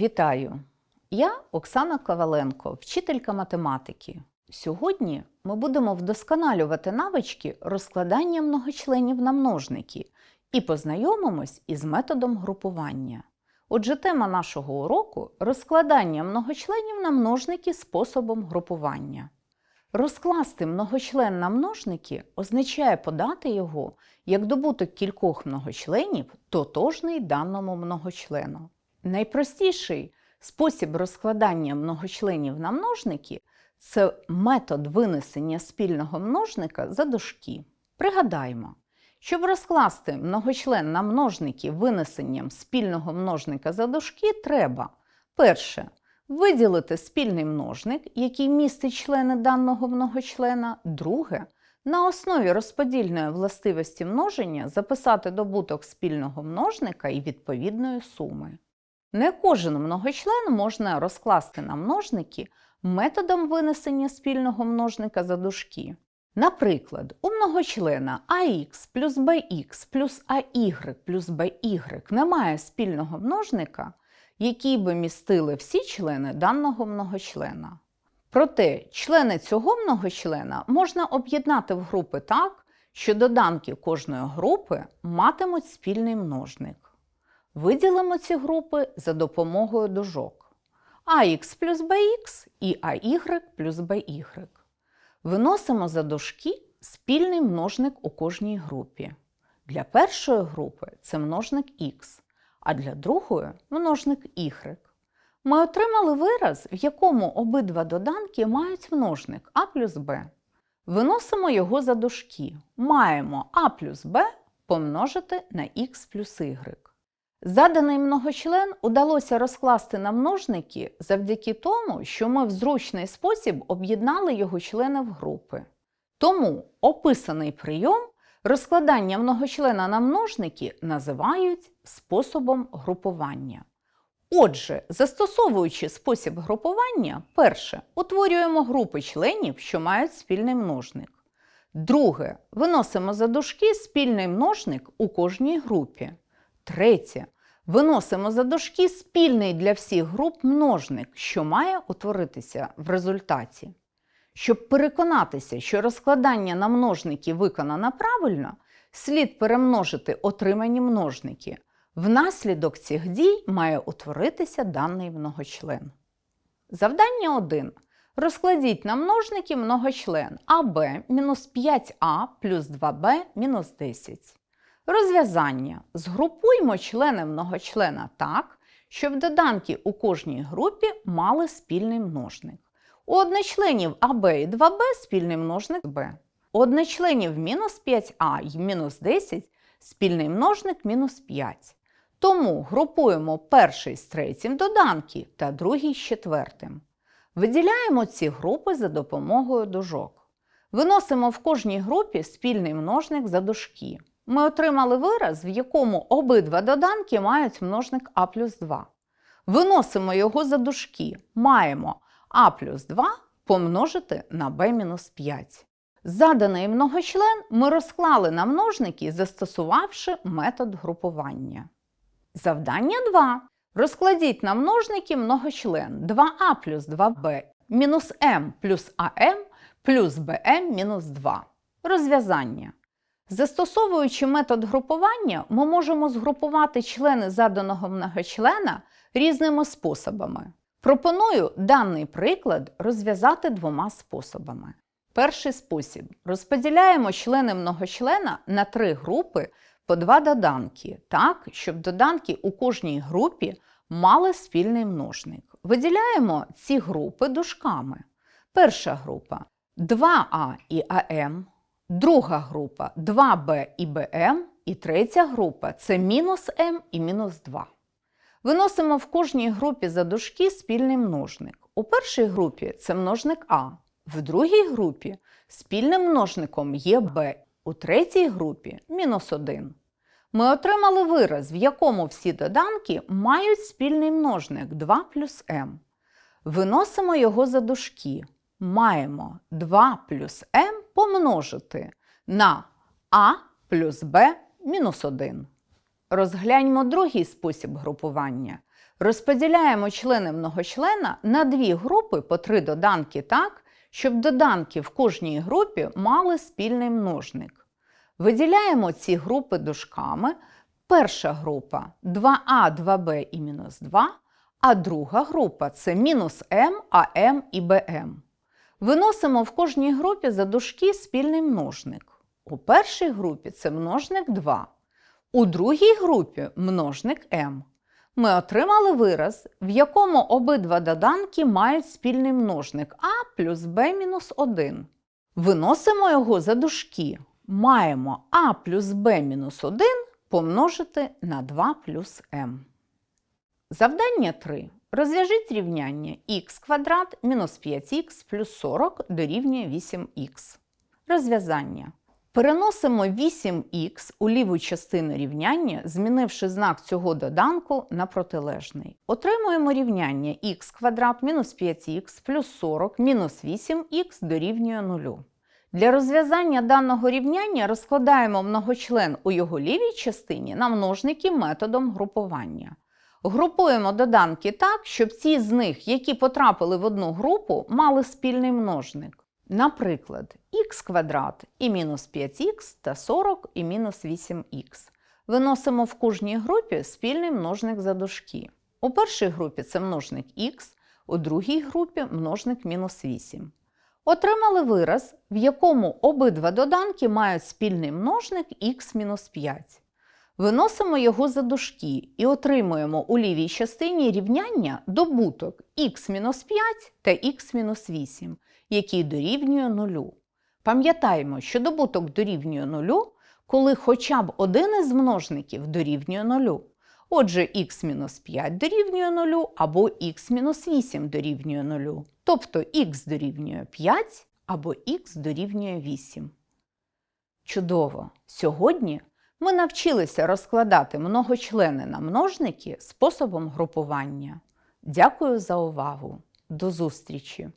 Вітаю! Я Оксана Коваленко, вчителька математики. Сьогодні ми будемо вдосконалювати навички розкладання многочленів на множники і познайомимось із методом групування. Отже, тема нашого уроку розкладання многочленів на множники способом групування. Розкласти многочлен на множники означає подати його як добуток кількох многочленів, тотожний даному многочлену. Найпростіший спосіб розкладання многочленів на множники це метод винесення спільного множника за дужки. Пригадаймо, щоб розкласти многочлен на множники винесенням спільного множника за дужки, треба перше виділити спільний множник, який містить члени даного многочлена. Друге на основі розподільної властивості множення записати добуток спільного множника і відповідної суми. Не кожен многочлен можна розкласти на множники методом винесення спільного множника за дужки. Наприклад, у многочлена ax плюс bx плюс ay плюс by немає спільного множника, який би містили всі члени даного многочлена. Проте члени цього многочлена можна об'єднати в групи так, що доданки кожної групи матимуть спільний множник. Виділимо ці групи за допомогою дужок ax плюс bx і ay плюс by. Виносимо за дужки спільний множник у кожній групі. Для першої групи це множник x, а для другої множник y. Ми отримали вираз, в якому обидва доданки мають множник а плюс b. Виносимо його за дужки. Маємо а плюс b помножити на х плюс y. Заданий многочлен удалося розкласти на множники завдяки тому, що ми в зручний спосіб об'єднали його члени в групи. Тому описаний прийом розкладання многочлена на множники називають способом групування. Отже, застосовуючи спосіб групування, перше утворюємо групи членів, що мають спільний множник. Друге, виносимо за дужки спільний множник у кожній групі. Третє. Виносимо за дужки спільний для всіх груп множник, що має утворитися в результаті. Щоб переконатися, що розкладання на множники виконано правильно, слід перемножити отримані множники. Внаслідок цих дій має утворитися даний многочлен. Завдання 1. Розкладіть на множники многочлен АБ мінус 5а плюс 2b мінус 10. Розв'язання. Згрупуймо члени многочлена так, щоб доданки у кожній групі мали спільний множник. У одночленів АБ і 2b спільний множник b. У одночленів мінус 5а і мінус 10 спільний множник мінус 5. Тому групуємо перший з третім доданки та другий з четвертим. Виділяємо ці групи за допомогою дужок. Виносимо в кожній групі спільний множник за дужки. Ми отримали вираз, в якому обидва доданки мають множник а плюс 2. Виносимо його за дужки. Маємо а плюс 2 помножити на b мінус 5. Заданий многочлен ми розклали на множники, застосувавши метод групування. Завдання 2. Розкладіть на множники многочлен 2а плюс 2b мінус m плюс am плюс bm мінус 2. Розв'язання. Застосовуючи метод групування, ми можемо згрупувати члени заданого многочлена різними способами. Пропоную даний приклад розв'язати двома способами. Перший спосіб. Розподіляємо члени многочлена на три групи по два доданки, так, щоб доданки у кожній групі мали спільний множник. Виділяємо ці групи дужками. Перша група 2а і АМ, друга група 2b і БМ, і третя група це мінус М і мінус 2. Виносимо в кожній групі за дужки спільний множник. У першій групі це множник А, в другій групі спільним множником є b, у третій групі мінус 1. Ми отримали вираз, в якому всі доданки мають спільний множник 2 плюс m. Виносимо його за дужки. Маємо 2 плюс m помножити на а плюс b мінус 1. Розгляньмо другий спосіб групування. Розподіляємо члени многочлена на дві групи по три доданки так, щоб доданки в кожній групі мали спільний множник. Виділяємо ці групи дужками. Перша група 2а, 2b і мінус 2, а друга група це мінус m, ам і bm. Виносимо в кожній групі за дужки спільний множник. У першій групі це множник 2, у другій групі множник m. Ми отримали вираз, в якому обидва доданки мають спільний множник а плюс b мінус 1. Виносимо його за дужки. Маємо а плюс b мінус 1 помножити на 2 плюс m. Завдання 3. Розв'яжіть рівняння х квадрат мінус 5х плюс 40 дорівнює 8х. Розв'язання. Переносимо 8х у ліву частину рівняння, змінивши знак цього доданку на протилежний. Отримуємо рівняння х квадрат мінус 5х плюс 40 мінус 8х дорівнює 0. Для розв'язання даного рівняння розкладаємо многочлен у його лівій частині на множники методом групування. Групуємо доданки так, щоб ті з них, які потрапили в одну групу, мали спільний множник. Наприклад, х квадрат і мінус 5х та 40 і мінус 8х. Виносимо в кожній групі спільний множник за дужки. У першій групі це множник х, у другій групі множник мінус 8. Отримали вираз, в якому обидва доданки мають спільний множник х-5. Виносимо його за дужки і отримуємо у лівій частині рівняння добуток х-5 та х-8, який дорівнює 0. Пам'ятаємо, що добуток дорівнює 0, коли хоча б один із множників дорівнює 0. Отже, х-5 дорівнює 0 або х-8 дорівнює 0. Тобто х дорівнює 5 або х дорівнює 8. Чудово! Сьогодні ми навчилися розкладати многочлени на множники способом групування. Дякую за увагу! До зустрічі!